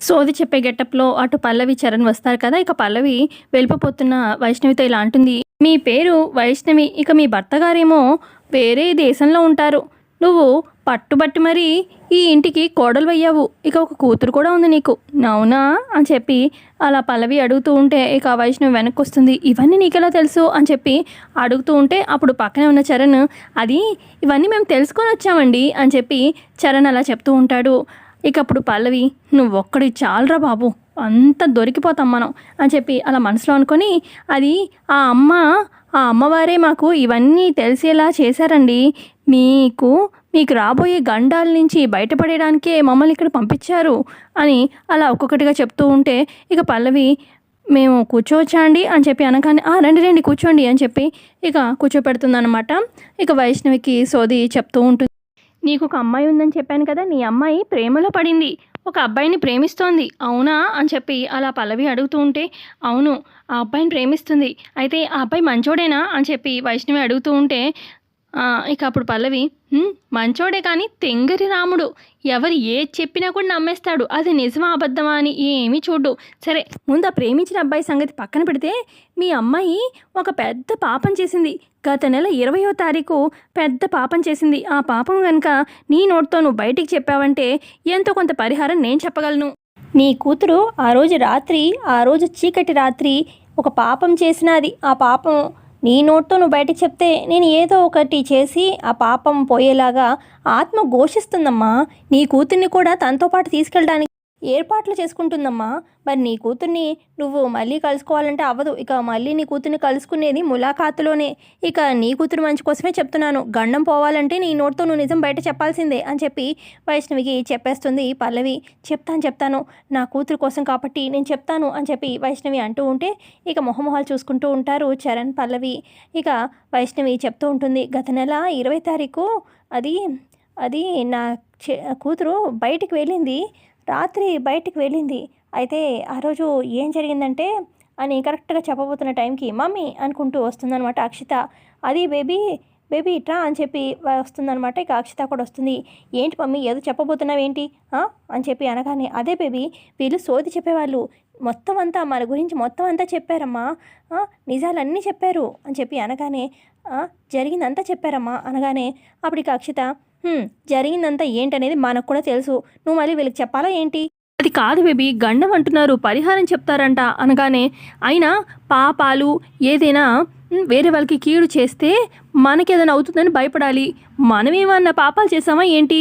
సోది చెప్పే గెటప్లో అటు పల్లవి చరణ్ వస్తారు కదా ఇక పల్లవి వెళ్ళిపోతున్న వైష్ణవితో ఇలా అంటుంది. మీ పేరు వైష్ణవి ఇక మీ భర్త గారేమో వేరే దేశంలో ఉంటారు. నువ్వు పట్టుబట్టి మరీ ఈ ఇంటికి కోడలు అయ్యావు. ఇక ఒక కూతురు కూడా ఉంది నీకు. అవునా అని చెప్పి అలా పల్లవి అడుగుతూ ఉంటే ఇక వైష్ణవి వెనక్కి వస్తుంది. ఇవన్నీ నీకెలా తెలుసు? అని చెప్పి అడుగుతూ ఉంటే అప్పుడు పక్కనే ఉన్న చరణ్ అది ఇవన్నీ మేము తెలుసుకొని వచ్చామండి అని చెప్పి చరణ్ అలా చెప్తూ ఉంటాడు. ఇక అప్పుడు పల్లవి నువ్వు ఒక్కడి చాలరా బాబు అంత దొరికిపోతాం మనం అని చెప్పి అలా మనసులో అనుకొని అది ఆ అమ్మ ఆ అమ్మవారే మాకు ఇవన్నీ తెలిసేలా చేశారండి. మీకు మీకు రాబోయే గండాల నుంచి బయటపడేయడానికే మమ్మల్ని ఇక్కడ పంపించారు అని అలా ఒక్కొక్కటిగా చెప్తూ ఉంటే ఇక పల్లవి మేము కూర్చోవచ్చండి అని చెప్పి అనగానే "ఆ, రండి రండి కూర్చోండి అని చెప్పి ఇక కూర్చోపెడుతుందన్నమాట. ఇక వైష్ణవికి సోది చెప్తూ ఉంటుంది. నీకు ఒక అమ్మాయి ఉందని చెప్పాను కదా నీ అమ్మాయి ప్రేమలో పడింది. ఒక అబ్బాయిని ప్రేమిస్తోంది. అవునా? అని చెప్పి అలా పల్లవి అడుగుతూ ఉంటే అవును ఆ అబ్బాయిని ప్రేమిస్తుంది. అయితే ఆ అబ్బాయి మంచోడేనా? అని చెప్పి వైష్ణవి అడుగుతూ ఉంటే ఇక అప్పుడు పల్లవి మంచోడే కానీ తెంగరి రాముడు. ఎవరు ఏది చెప్పినా కూడా నమ్మేస్తాడు. అది నిజమా అబద్ధమా అని ఏమీ చూడు సరే ముందు ఆ ప్రేమించిన అబ్బాయి సంగతి పక్కన పెడితే మీ అమ్మాయి ఒక పెద్ద పాపం చేసింది. గత నెల ఇరవయో తారీఖు పెద్ద పాపం చేసింది. ఆ పాపం కనుక నీ నోట్తో నువ్వు బయటికి చెప్పావంటే ఎంతో కొంత పరిహారం నేను చెప్పగలను. నీ కూతురు ఆ రోజు రాత్రి ఆ రోజు చీకటి రాత్రి ఒక పాపం చేసినది ఆ పాపం నీ నోట్తో నువ్వు బయట చెప్తే నేను ఏదో ఒకటి చేసి ఆ పాపం పోయేలాగా ఆత్మ ఘోషిస్తుందమ్మా. నీ కూతుర్ని కూడా తనతో పాటు తీసుకెళ్ళడానికి ఏర్పాట్లు చేసుకుంటుందమ్మా. మరి నీ కూతుర్ని నువ్వు మళ్ళీ కలుసుకోవాలంటే అవ్వదు. ఇక మళ్ళీ నీ కూతుర్ని కలుసుకునేది ములాఖాతులోనే. ఇక నీ కూతురు మంచి కోసమే చెప్తున్నాను. గండం పోవాలంటే నీ నోటితో నువ్వు నిజం బయట చెప్పాల్సిందే అని చెప్పి వైష్ణవికి చెప్పేస్తుంది పల్లవి. చెప్తాను చెప్తాను. నా కూతురు కోసం కాబట్టి నేను చెప్తాను అని చెప్పి వైష్ణవి అంటూ ఉంటే ఇక మొహమొహాలు చూసుకుంటూ ఉంటారు చరణ్ పల్లవి. ఇక వైష్ణవి చెప్తూ ఉంటుంది గత నెల ఇరవై తారీఖు అది అది నా కూతురు బయటికి వెళ్ళింది. రాత్రి బయటికి వెళ్ళింది. అయితే ఆ రోజు ఏం జరిగిందంటే అని కరెక్ట్గా చెప్పబోతున్న టైంకి మమ్మీ అనుకుంటూ వస్తుందనమాట అక్షిత. అది బేబీ బేబీ ఇట్రా అని చెప్పి వస్తుందన్నమాట. ఇక అక్షిత కూడా వస్తుంది. ఏంటి మమ్మీ ఏదో చెప్పబోతున్నావు ఏంటి అని చెప్పి అనగానే అదే బేబీ వీళ్ళు సోది చెప్పేవాళ్ళు. మొత్తం అంతా మన గురించి మొత్తం అంతా చెప్పారమ్మా. నిజాలన్నీ చెప్పారు అని చెప్పి అనగానే జరిగిందంతా చెప్పారమ్మా అనగానే అప్పటికి అక్షిత జరిగిందంతా ఏంటనేది మనకు కూడా తెలుసు. నువ్వు మళ్ళీ వీళ్ళకి చెప్పాలా ఏంటి? అది కాదు బేబీ గండం అంటున్నారు పరిహారం చెప్తారంట అనగానే అయినా పాపాలు ఏదైనా వేరే వాళ్ళకి కీడు చేస్తే మనకేదైనా అవుతుందని భయపడాలి. మనమేమన్నా పాపాలు చేసామా ఏంటి?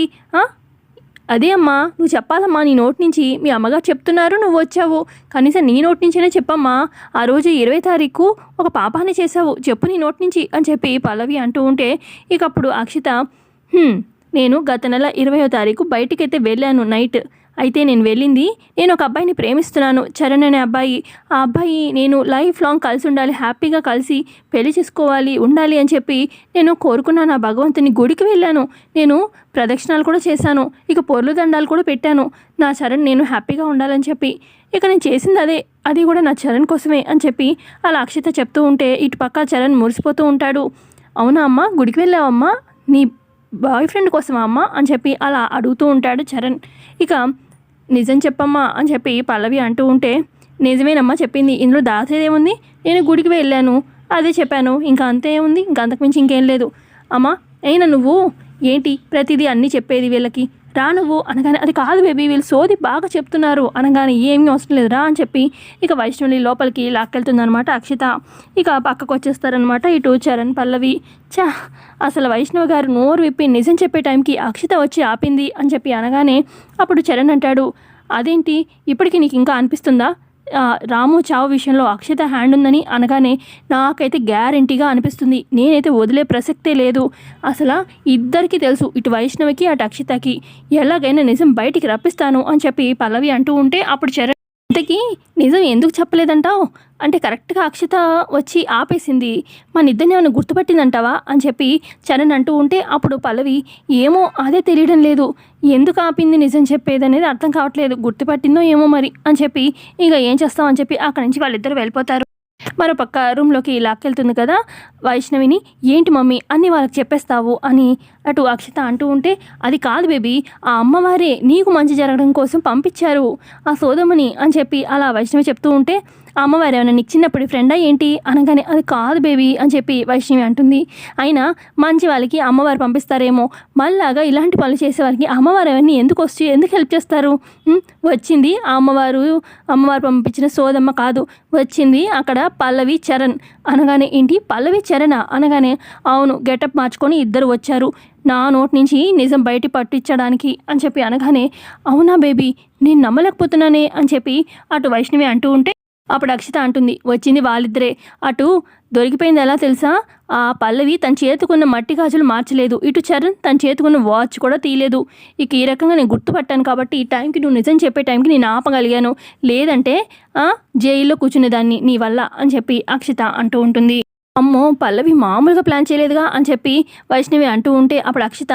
అదే అమ్మా నువ్వు చెప్పాలమ్మా నీ నోటి నుంచి మీ అమ్మగారు చెప్తున్నారు నువ్వు వచ్చావు. కనీసం నీ నోటి నుంచైనా చెప్పమ్మా ఆ రోజు ఇరవై తారీఖు ఒక పాపాన్ని చేసావు చెప్పు నీ నోటి నుంచి అని చెప్పి పల్లవి అంటూ ఉంటే ఇకప్పుడు అక్షిత నేను గత నెల ఇరవయో తారీఖు బయటికైతే వెళ్ళాను నైట్. అయితే నేను వెళ్ళింది నేను ఒక అబ్బాయిని ప్రేమిస్తున్నాను చరణ్ అనే అబ్బాయి. ఆ అబ్బాయి నేను లైఫ్ లాంగ్ కలిసి ఉండాలి హ్యాపీగా కలిసి పెళ్ళి చేసుకోవాలి ఉండాలి అని చెప్పి నేను కోరుకున్నాను. ఆ భగవంతుని గుడికి వెళ్ళాను. నేను ప్రదక్షిణాలు కూడా చేశాను ఇక పొర్లు దండాలు కూడా పెట్టాను. నా చరణ్ నేను హ్యాపీగా ఉండాలని చెప్పి ఇక నేను చేసింది అదే అది కూడా నా చరణ్ కోసమే అని చెప్పి అలా అక్షిత చెప్తూ ఉంటే ఇటు పక్క చరణ్ మురిసిపోతూ ఉంటాడు. అవునా అమ్మా గుడికి వెళ్ళావమ్మా? నీ బాయ్ ఫ్రెండ్ కోసమా అమ్మ? అని చెప్పి అలా అడుగుతూ ఉంటాడు చరణ్. ఇక నిజం చెప్పమ్మా అని చెప్పి పల్లవి అంటూ ఉంటే నిజమేనమ్మా చెప్పింది. ఇందులో దాసేదేముంది నేను గుడికి వెళ్ళాను. అదే చెప్పాను. ఇంకా అంతే ఉంది ఇంకా అంతకుమించి ఇంకేం లేదు. అమ్మా అయినా నువ్వు? ఏంటి? ప్రతిదీ అన్నీ చెప్పేది వీళ్ళకి. రా నువ్వు అనగానే అది కాదు బేబీ వీళ్ళు సోది బాగా చెప్తున్నారు. అనగానే ఏమీ అవసరం లేదు రా అని చెప్పి ఇక వైష్ణవి లోపలికి లాక్కెళ్తుందనమాట అక్షిత. ఇక పక్కకు వచ్చేస్తారనమాట ఇటు చరణ్ పల్లవి. చా అసలు వైష్ణవ్ గారు నోరు విప్పి నిజం చెప్పే టైంకి అక్షిత వచ్చి ఆపింది అని చెప్పి అనగానే అప్పుడు చరణ్ అంటాడు అదేంటి? ఇప్పటికి నీకు ఇంకా అనిపిస్తుందా? రాము చావు విషయంలో అక్షిత హ్యాండ్ ఉందని అనగానే నాకైతే గ్యారంటీగా అనిపిస్తుంది. నేనైతే వదిలే ప్రసక్తే లేదు. అసలు ఇద్దరికీ తెలుసు ఇటు వైష్ణవికి అటు అక్షితకి. ఎలాగైనా నిజం బయటికి రప్పిస్తాను అని చెప్పి పల్లవి అంటూ ఉంటే అప్పుడు చరణ్ ఇంతకీ నిజం ఎందుకు చెప్పలేదంటావు? అంటే కరెక్ట్గా అక్షిత వచ్చి ఆపేసింది. మన ఇద్దరిని ఏమైనా గుర్తుపట్టిందంటావా? అని చెప్పి చరణ్ అంటూ ఉంటే అప్పుడు పల్లవి ఏమో అదే తెలియడం లేదు. ఎందుకు ఆపింది నిజం చెప్పేది అనేది అర్థం కావట్లేదు. గుర్తుపట్టిందో ఏమో మరి? అని చెప్పి ఇక ఏం చేస్తాం అని చెప్పి అక్కడి నుంచి వాళ్ళిద్దరు వెళ్ళిపోతారు. మరో పక్క రూమ్లోకి లాక్కెళ్తుంది కదా వైష్ణవిని. ఏంటి మమ్మీ అన్నీ వాళ్ళకి చెప్పేస్తావు అని అటు అక్షత అంటూ ఉంటే అది కాదు బేబీ ఆ అమ్మవారే నీకు మంచి జరగడం కోసం పంపించారు. ఆ సోదమ్మని అని చెప్పి అలా వైష్ణవి చెప్తూ ఉంటే ఆ అమ్మవారు ఏమైనా నీకు చిన్నప్పటి ఫ్రెండా ఏంటి? అనగానే అది కాదు బేబీ అని చెప్పి వైష్ణవి అంటుంది. అయినా మంచి వాళ్ళకి అమ్మవారు పంపిస్తారేమో. మళ్ళాగా ఇలాంటి పనులు చేసేవారికి అమ్మవారు అవన్నీ ఎందుకు వచ్చి ఎందుకు హెల్ప్ చేస్తారు? వచ్చింది ఆ అమ్మవారు అమ్మవారు పంపించిన సోదమ్మ కాదు. వచ్చింది అక్కడ పల్లవి చరణ్. అనగానే ఏంటి? పల్లవి చరణ్. అనగానే అవును గెటప్ మార్చుకొని ఇద్దరు వచ్చారు. నా నోటి నుంచి నిజం బయట పట్టించడానికి అని చెప్పి అనగానే అవునా బేబీ నేను నమ్మలేకపోతున్నానే అని చెప్పి అటు వైష్ణవి అంటూ ఉంటే అప్పుడు అక్షిత అంటుంది వచ్చింది వాళ్ళిద్దరే. అటు దొరికిపోయింది ఎలా తెలుసా? ఆ పల్లవి తన చేతుకున్న మట్టి గాజులు మార్చలేదు. ఇటు చరణ్ తన చేతుకున్న వాచ్ కూడా తీయలేదు. ఇక ఈ రకంగా నేను గుర్తుపట్టాను కాబట్టి ఈ టైంకి నువ్వు నిజం చెప్పే టైంకి నేను ఆపగలిగాను. లేదంటే ఆ, జైల్లో కూర్చునేదాన్ని నీ వల్ల అని చెప్పి అక్షిత అంటూ ఉంటుంది. అమ్మో పల్లవి మామూలుగా ప్లాన్ చేయలేదుగా అని చెప్పి వైష్ణవి అంటూ ఉంటే అప్పుడు అక్షిత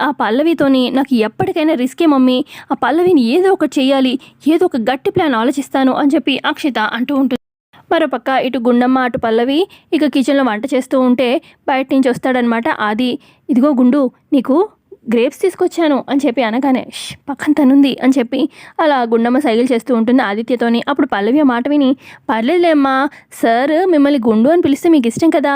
ఆ పల్లవితోని నాకు ఎప్పటికైనా రిస్కే మమ్మీ. ఆ పల్లవిని ఏదో ఒకటి చేయాలి ఏదో ఒక గట్టి ప్లాన్ ఆలోచిస్తాను అని చెప్పి అక్షిత అంటూ ఉంటుంది. మరోపక్క ఇటు గుండమ్మ అటు పల్లవి ఇక కిచెన్లో వంట చేస్తూ ఉంటే బయట నుంచి వస్తాడనమాట అది ఇదిగో గుండు నీకు గ్రేప్స్ తీసుకొచ్చాను అని చెప్పి అనగానే పక్కన తనుంది అని చెప్పి అలా గుండమ్మ సైకిల్ చేస్తూ ఉంటుంది ఆదిత్యతోని. అప్పుడు పల్లవి ఆ మాట విని పర్లేదులే అమ్మా సార్ మిమ్మల్ని గుండు అని పిలిస్తే మీకు ఇష్టం కదా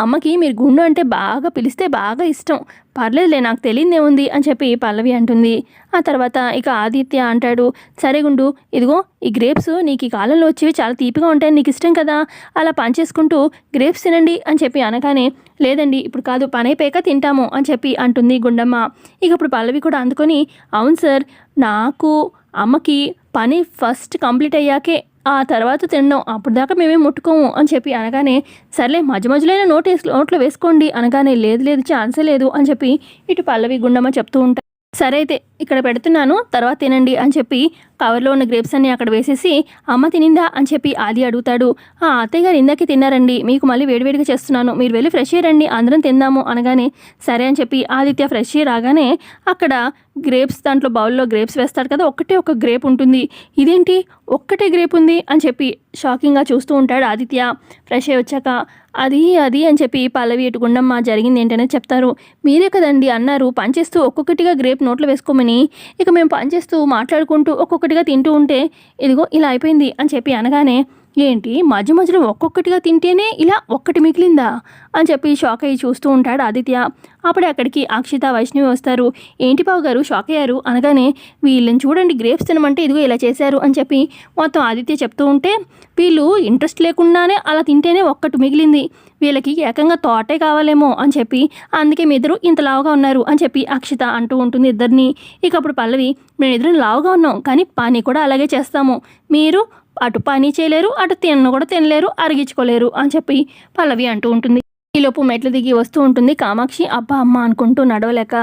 అమ్మకి మీరు గుండు అంటే బాగా పిలిస్తే బాగా ఇష్టం. పర్లేదులే నాకు తెలియదే ఉంది అని చెప్పి పల్లవి అంటుంది. ఆ తర్వాత ఇక ఆదిత్య అంటాడు సరే గుండు ఇదిగో ఈ గ్రేప్స్ నీకు ఈ కాలంలో వచ్చేవి చాలా తీపిగా ఉంటాయని నీకు ఇష్టం కదా. అలా పనిచేసుకుంటూ గ్రేప్స్ తినండి అని చెప్పి అనగానే లేదండి ఇప్పుడు కాదు పని అయిపోయాక తింటాము అని చెప్పి అంటుంది గుండమ్మ. ఇక ఇప్పుడు పల్లవి కూడా అందుకొని అవును సార్ నాకు అమ్మకి పని ఫస్ట్ కంప్లీట్ అయ్యాకే ఆ తర్వాత తినడం అప్పుడు దాకా మేమేం ముట్టుకోము అని చెప్పి అనగానే సర్లే మధ్య మధ్యలో నోట్ వేసు నోట్లో వేసుకోండి. అనగానే లేదు లేదు ఛాన్సే లేదు అని చెప్పి ఇటు పల్లవి గుండమ్మ చెప్తూ ఉంటారు సరే అయితే ఇక్కడ పెడుతున్నాను తర్వాత తినండి అని చెప్పి కవర్లో ఉన్న గ్రేప్స్ అన్ని అక్కడ వేసేసి అమ్మ తినిందా? అని చెప్పి ఆది అడుగుతాడు. ఆ అత్తయ్య గారు ఇందాకే తిన్నారండి మీకు మళ్ళీ వేడివేడిగా చేస్తున్నాను మీరు వెళ్ళి ఫ్రెష్ అయ్యి రండి అందరం తిందాము అనగానే సరే అని చెప్పి ఆదిత్య ఫ్రెష్ అయ్యి రాగానే అక్కడ గ్రేప్స్ దాంట్లో బౌల్లో గ్రేప్స్ వేస్తాడు కదా ఒక్కటే ఒక గ్రేప్ ఉంటుంది. ఇదేంటి? ఒక్కటే గ్రేప్ ఉంది? అని చెప్పి షాకింగ్గా చూస్తూ ఉంటాడు ఆదిత్య. ఫ్రెష్ అయ్యి వచ్చాక అది అది అని చెప్పి పల్లవి ఇటుకుండమ్మ జరిగింది ఏంటనే చెప్తారు. మీరే కదండి అన్నారు. పనిచేస్తూ ఒక్కొక్కటిగా గ్రేప్ నోట్లో వేసుకోమని అని ఇక మేము పనిచేస్తూ మాట్లాడుకుంటూ ఒక్కొక్కటిగా తింటూ ఉంటే ఇదిగో ఇలా అయిపోయింది అని చెప్పి అనగానే ఏంటి మధ్య మధ్యలో ఒక్కొక్కటిగా తింటేనే ఇలా ఒక్కటి మిగిలిందా? అని చెప్పి షాక్ అయ్యి చూస్తూ ఉంటాడు ఆదిత్య. అప్పుడే అక్కడికి అక్షిత వైష్ణవి వస్తారు. ఏంటి బాబు గారు షాక్ అయ్యారు? అనగానే వీళ్ళని చూడండి గ్రేప్స్ తినమంటే ఇదిగో ఇలా చేశారు అని చెప్పి మొత్తం ఆదిత్య చెప్తూ ఉంటే వీళ్ళు ఇంట్రెస్ట్ లేకుండానే అలా తింటేనే ఒక్కటి మిగిలింది. వీళ్ళకి ఏకంగా తోటే కావాలేమో అని చెప్పి అందుకే మీ ఇద్దరు ఇంత లావుగా ఉన్నారు అని చెప్పి అక్షిత అంటూ ఉంటుంది ఇద్దరిని. ఇక అప్పుడు పల్లవి మేము ఇద్దరం లావుగా ఉన్నాం కానీ పని కూడా అలాగే చేస్తాము. మీరు అటు పని చేయలేరు అటు తిన్న కూడా తినలేరు అరిగించుకోలేరు అని చెప్పి పల్లవి అంటూ ఉంటుంది. ఈలోపు మెట్లు దిగి వస్తూ ఉంటుంది. కామాక్షి అబ్బా అమ్మ అనుకుంటూ నడవలేక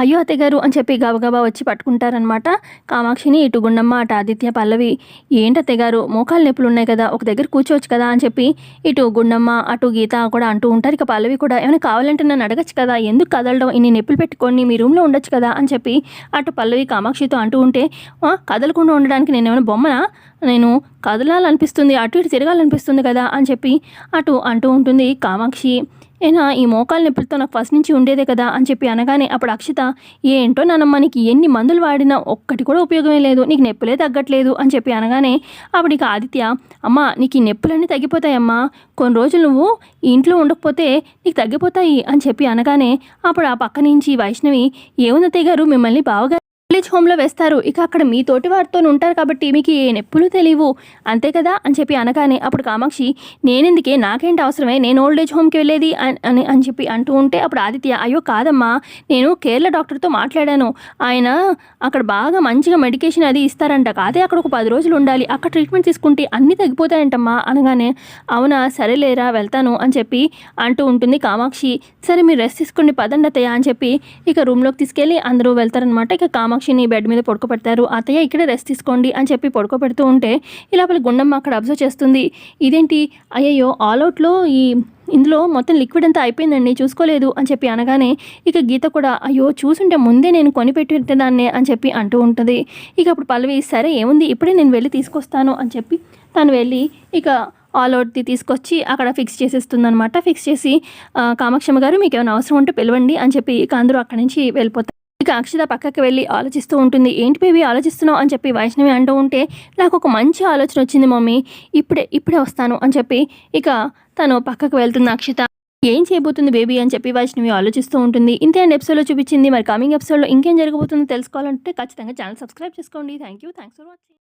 అయ్యో అత్తగారు అని చెప్పి గబగబా వచ్చి పట్టుకుంటారనమాట కామాక్షిని ఇటు గుండమ్మ అటు ఆదిత్య పల్లవి ఏంటి అత్తగారు మోకాలు నొప్పులు ఉన్నాయి కదా ఒక దగ్గర కూర్చోవచ్చు కదా అని చెప్పి ఇటు గుండమ్మ అటు గీత కూడా అంటూ ఉంటారు. ఇక పల్లవి కూడా ఏమైనా కావాలంటే నన్ను అడగచ్చు కదా ఎందుకు కదలడం ఇన్ని నొప్పులు పెట్టుకొని మీ రూమ్లో ఉండొచ్చు కదా అని చెప్పి అటు పల్లవి కామాక్షితో అంటూ ఉంటే కదలకుండా ఉండడానికి నేను ఏమైనా బొమ్మనా? నేను కదలాలనిపిస్తుంది అటు ఇటు తిరగాలనిపిస్తుంది కదా అని చెప్పి అటు అంటూ ఉంటుంది కామాక్షి. ఏనా ఈ మోకాలు నొప్పులతో నాకు ఫస్ట్ నుంచి ఉండేదే కదా అని చెప్పి అనగానే అప్పుడు అక్షిత ఏంటో నానమ్మ నీకు ఎన్ని మందులు వాడినా ఒక్కటి కూడా ఉపయోగమే లేదు నీకు నొప్పులే తగ్గట్లేదు అని చెప్పి అనగానే అప్పుడు ఇక ఆదిత్య అమ్మ నీకు ఈ నొప్పులన్నీ తగ్గిపోతాయమ్మా కొన్ని రోజులు నువ్వు ఈ ఇంట్లో ఉండకపోతే నీకు తగ్గిపోతాయి అని చెప్పి అనగానే అప్పుడు ఆ పక్క నుంచి వైష్ణవి ఏముంది గారు మిమ్మల్ని బాగా విలేజ్ హోమ్లో వేస్తారు. ఇక అక్కడ మీ తోటి వారితో ఉంటారు కాబట్టి మీకు ఏ నొప్పులు తెలియవు. అంతే కదా? అని చెప్పి అనగానే అప్పుడు కామాక్షి నేనెందుకే? నాకేంటి అవసరమే? నేను ఓల్డ్ ఏజ్ హోమ్కి వెళ్ళేది అని అని చెప్పి అంటూ ఉంటే అప్పుడు ఆదిత్య అయ్యో కాదమ్మా నేను కేరళ డాక్టర్తో మాట్లాడాను. ఆయన అక్కడ బాగా మంచిగా మెడికేషన్ అది ఇస్తారంట. కాదే అక్కడ ఒక పది రోజులు ఉండాలి. అక్కడ ట్రీట్మెంట్ తీసుకుంటే అన్నీ తగ్గిపోతాయంటమ్మా అనగానే అవునా సరేలేరా వెళ్తాను అని చెప్పి అంటూ ఉంటుంది కామాక్షి. సరే మీరు రెస్ట్ తీసుకోండి పదండి అత్తయ్య అని చెప్పి ఇక రూమ్లోకి తీసుకెళ్ళి అందరూ వెళ్తారనమాట ఇక మీనాక్షిని బెడ్ మీద పడుకోబెడతారు అత్తయ్య ఇక్కడే రెస్ట్ తీసుకోండి అని చెప్పి పడుకోబెడుతూ ఉంటే ఈ లోపల గుండమ్మ అక్కడ అబ్జర్వ్ చేస్తుంది. ఇదేంటి? అయ్యయ్యో ఆల్అవుట్లో ఈ ఇందులో మొత్తం లిక్విడ్ అంతా అయిపోయిందండి చూసుకోలేదు అని చెప్పి అనగానే ఇక గీత కూడా అయ్యో చూసుంటే ముందే నేను కొనిపెట్టేదాన్నే అని చెప్పి అంటూ ఉంటుంది. ఇక అప్పుడు పల్లవి సరే ఏముంది? ఇప్పుడే నేను వెళ్ళి తీసుకొస్తాను అని చెప్పి తను వెళ్ళి ఇక ఆల్ అవుట్ది తీసుకొచ్చి అక్కడ ఫిక్స్ చేసేస్తుంది అనమాట ఫిక్స్ చేసి కామాక్షమ్మ గారు మీకు ఏమైనా అవసరం ఉంటే పిలవండి అని చెప్పి ఇక అందరూ అక్కడి నుంచి వెళ్ళిపోతారు. ఇక అక్షిత పక్కకి వెళ్ళి ఆలోచిస్తూ ఉంటుంది ఏంటి బేబీ ఆలోచిస్తున్నావు? అని చెప్పి వైష్ణవి అంటూ ఉంటే నాకు ఒక మంచి ఆలోచన వచ్చింది మమ్మీ ఇప్పుడే ఇప్పుడే వస్తాను అని చెప్పి ఇక తను పక్కకు వెళ్తుంది అక్షిత. ఏం చేయబోతుంది బేబీ? అని చెప్పి వైష్ణవి ఆలోచిస్తూ ఉంటుంది. ఇంతే అండ్ ఎపిసోడ్లో చూపించింది. మరి కమింగ్ ఎపిసోడ్లో ఇంకేం జరగబోతుందో తెలుసుకోవాలంటే ఖచ్చితంగా ఛానల్ సబ్స్క్రైబ్ చేసుకోండి. Thank you thanks for watching